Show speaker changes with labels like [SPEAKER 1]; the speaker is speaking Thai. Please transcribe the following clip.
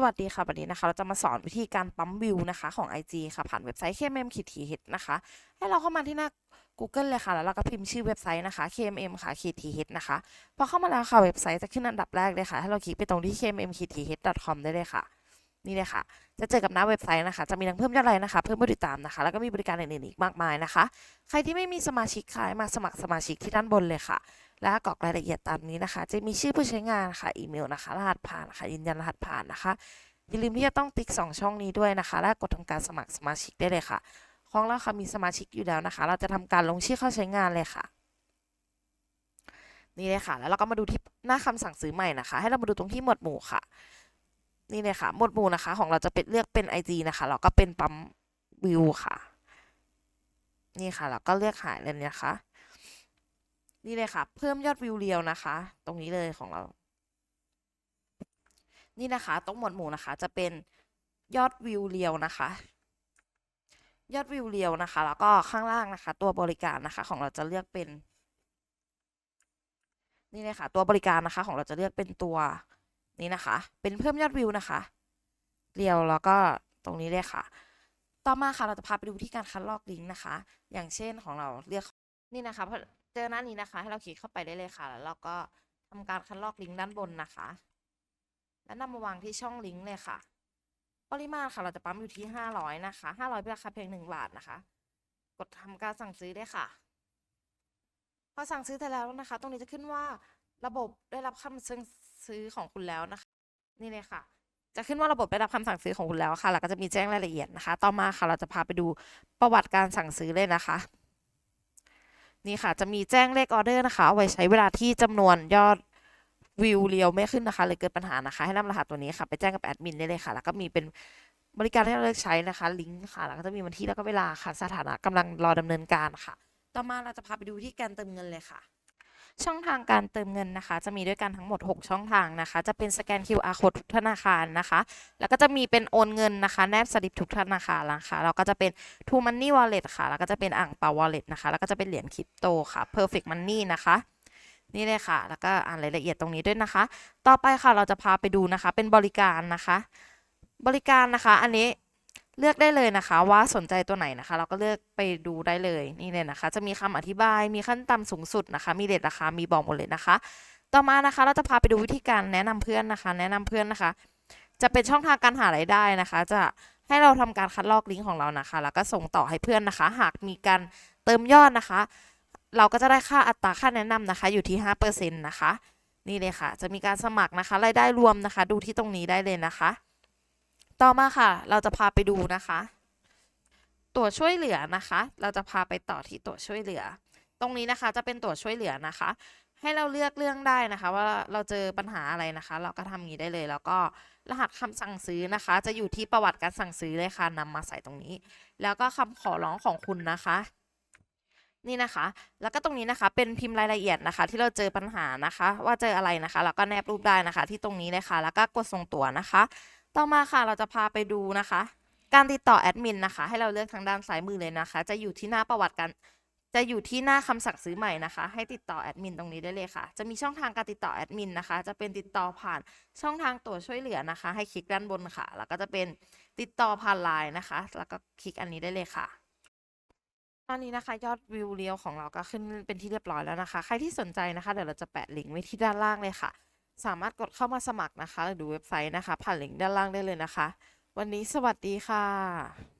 [SPEAKER 1] สวัสดีค่ะวันนี้นะคะ เราจะมาสอนวิธีการปั๊มวิวนะคะ ของ IG ค่ะ ผ่านเว็บไซต์ KMM ขีดทีเฮดนะคะ ให้เราเข้ามาที่หน้า Google เลยค่ะ แล้วเราก็พิมพ์ชื่อเว็บไซต์นะคะ KMM ค่ะขีดทีเฮดนะคะ พอเข้ามาแล้วค่ะ เว็บไซต์จะขึ้นอันดับแรกเลยค่ะ ให้เราคลิกไปตรงที่ KMM ขีดทีเฮด com ได้เลยค่ะ นี่เลยค่ะ จะเจอกับหน้าเว็บไซต์นะคะ จะมีทั้งเพิ่มยอดไลค์นะคะ เพิ่มผู้ติดตามนะคะ แล้วก็มีบริการอื่นๆอีกมากมายนะคะ ใครที่ไม่มีสมาชิกค่ะให้มาสมัครสมาชิกที่ด้านบนเลยค่ะ และกรอกรายละเอียดตามนี้นะคะ จะมีชื่อผู้ใช้งานค่ะ อีเมลนะคะ รหัสผ่านค่ะ ยืนยันรหัสผ่านนะคะ อย่าลืมที่จะต้องติ๊ก 2 ช่องนี้ด้วยนะคะ และกดทำการสมัครสมาชิกได้เลยค่ะ ของเราค่ะมีสมาชิกอยู่แล้วนะคะ เราจะทำการลงชื่อเข้าใช้งานเลยค่ะนี่เลยค่ะ แล้วเราก็มาดูที่หน้าคำสั่งซื้อใหม่นะคะ ให้เรามาดูตรงที่หมวดหมู่ค่ะ นี่เลยค่ะหมวดหมู่นะคะ ของเราจะเป็นเลือกเป็น IG นะคะ เราก็เป็นปั๊มวิวค่ะ นี่ค่ะ เราก็เลือกหายเลยนะคะ นี่เลยค่ะ เพิ่มยอดวิวเรียวนะคะ ตรงนี้เลยของเรา นี่นะคะตรงหมวดหมู่นะคะ จะเป็นยอดวิวเรียวนะคะ ยอดวิวเรียวนะคะ แล้วก็ข้างล่างนะคะ ตัวบริการนะคะ ของเราจะเลือกเป็น นี่เลยค่ะ ตัวบริการนะคะ ของเราจะเลือกเป็นตัว นี้นะคะ เป็นเพิ่มยอดวิวนะคะ เรียวแล้วก็ตรงนี้เลยค่ะ ต่อมาค่ะเราจะพาไปดูที่การคัดลอกลิงก์นะคะ อย่างเช่นของเราเลือกนี่นะคะพอเจอหน้านี้นะคะ ให้เราคลิกเข้าไปได้เลยค่ะ แล้วเราก็ทำการคัดลอกลิงก์ด้านบนนะคะ แล้วนำมาวางที่ช่องลิงก์เลยค่ะ ปริมาณค่ะเราจะปั๊มอยู่ที่ห้าร้อยนะคะห้าร้อยเป็นราคาเพียงหนึ่งบาทนะคะ กดทำการสั่งซื้อได้ค่ะ พอสั่งซื้อเสร็จแล้วนะคะ ตรงนี้จะขึ้นว่าระบบได้รับคำสั่ง ซื้อของคุณแล้วนะคะ นี่เลยค่ะ จะขึ้นว่าระบบได้รับคำสั่งซื้อของคุณแล้วค่ะแล้วก็จะมีแจ้งรายละเอียดนะคะ ต่อมาค่ะเราจะพาไปดูประวัติการสั่งซื้อเลยนะคะ นี่ค่ะ จะมีแจ้งเลขออเดอร์นะคะเอาไว้ใช้เวลาที่จำนวนยอดวิวเรียวไม่ขึ้นนะคะเลยเกิดปัญหานะคะ ให้นำรหัสตัวนี้ค่ะ ไปแจ้งกับแอดมินได้เลยค่ะ แล้วก็มีเป็นบริการให้เราเลือกใช้นะคะ ลิงก์ค่ะ แล้วก็จะมีวันที่แล้วก็เวลาค่ะ สถานะกำลังรอดำเนินการค่ะ ต่อมาเราจะพาไปดูที่การเติมเงินเลยค่ะ ช่องทางการเติมเงินนะคะ จะมีด้วยกันทั้งหมด 6 ช่องทางนะคะ จะเป็นสแกน QR code ทุกธนาคารนะคะ แล้วก็จะมีเป็นโอนเงินนะคะแนบสลิปทุกธนาคารนะคะแล้วก็จะเป็น True Money Wallet ค่ะ แล้วก็จะเป็นอ่างเปา Wallet นะคะ แล้วก็จะเป็นเหรียญคริปโตค่ะ Perfect Money นะคะนี่เลยค่ะ แล้วก็อ่านรายละเอียดตรงนี้ด้วยนะคะ ต่อไปค่ะเราจะพาไปดูนะคะ เป็นบริการนะคะ บริการนะคะ อันนี้ เลือกได้เลยนะคะ ว่าสนใจตัวไหนนะคะ เราก็เลือกไปดูได้เลยนี่เลยนะคะ จะมีคำอธิบายมีขั้นต่ำสูงสุดนะคะ มีเรทราคามีบอกหมดเลยนะคะ ต่อมานะคะ เราจะพาไปดูวิธีการแนะนำเพื่อนนะคะ แนะนำเพื่อนนะคะ จะเป็นช่องทางการหารายได้นะคะ จะให้เราทำการคัดลอกลิงก์ของเรานะคะ แล้วก็ส่งต่อให้เพื่อนนะคะ หากมีการเติมยอดนะคะ เราก็จะได้ค่าอัตราค่าแนะนำนะคะ อยู่ที่5%นะคะนี่เลยค่ะ จะมีการสมัครนะคะรายได้รวมนะคะ ดูที่ตรงนี้ได้เลยนะคะ ต่อมาค่ะ เราจะพาไปดูนะคะ ตัวช่วยเหลือนะคะ เราจะพาไปต่อที่ตัวช่วยเหลือ ตรงนี้นะคะจะเป็นตัวช่วยเหลือนะคะ ให้เราเลือกเรื่องได้นะคะ ว่าเราเจอปัญหาอะไรนะคะ เราก็ทำอย่างนี้ได้เลย แล้วก็รหัสคำสั่งซื้อนะคะ จะอยู่ที่ประวัติการสั่งซื้อเลยค่ะนำมาใส่ตรงนี้ แล้วก็คำขอร้องของคุณนะคะนี่นะคะ แล้วก็ตรงนี้นะคะ เป็นพิมพ์รายละเอียดนะคะ ที่เราเจอปัญหานะคะ ว่าเจออะไรนะคะ แล้วก็แนบรูปได้นะคะ ที่ตรงนี้เลยค่ะ แล้วก็กดส่งตัวนะคะ ต่อมาค่ะเราจะพาไปดูนะคะ การติดต่อแอดมินนะคะ ให้เราเลือกทางด้านซ้ายมือเลยนะคะ จะอยู่ที่หน้าประวัติการจะอยู่ที่หน้าคำสั่งซื้อใหม่นะคะ ให้ติดต่อแอดมินตรงนี้ได้เลยค่ะ จะมีช่องทางการติดต่อแอดมินนะคะ จะเป็นติดต่อผ่านช่องทางตัวช่วยเหลือนะคะ ให้คลิกด้านบนค่ะ แล้วก็จะเป็นติดต่อผ่านไลน์นะคะ แล้วก็คลิกอันนี้ได้เลยค่ะตอนนี้นะคะยอดวิวเรียวของเราก็ขึ้นเป็นที่เรียบร้อยแล้วนะคะ ใครที่สนใจนะคะเดี๋ยวเราจะแปะลิงก์ไว้ที่ด้านล่างเลยค่ะ สามารถกดเข้ามาสมัครนะคะ หรือดูเว็บไซต์นะคะ ผ่านลิงก์ด้านล่างได้เลยนะคะ วันนี้สวัสดีค่ะ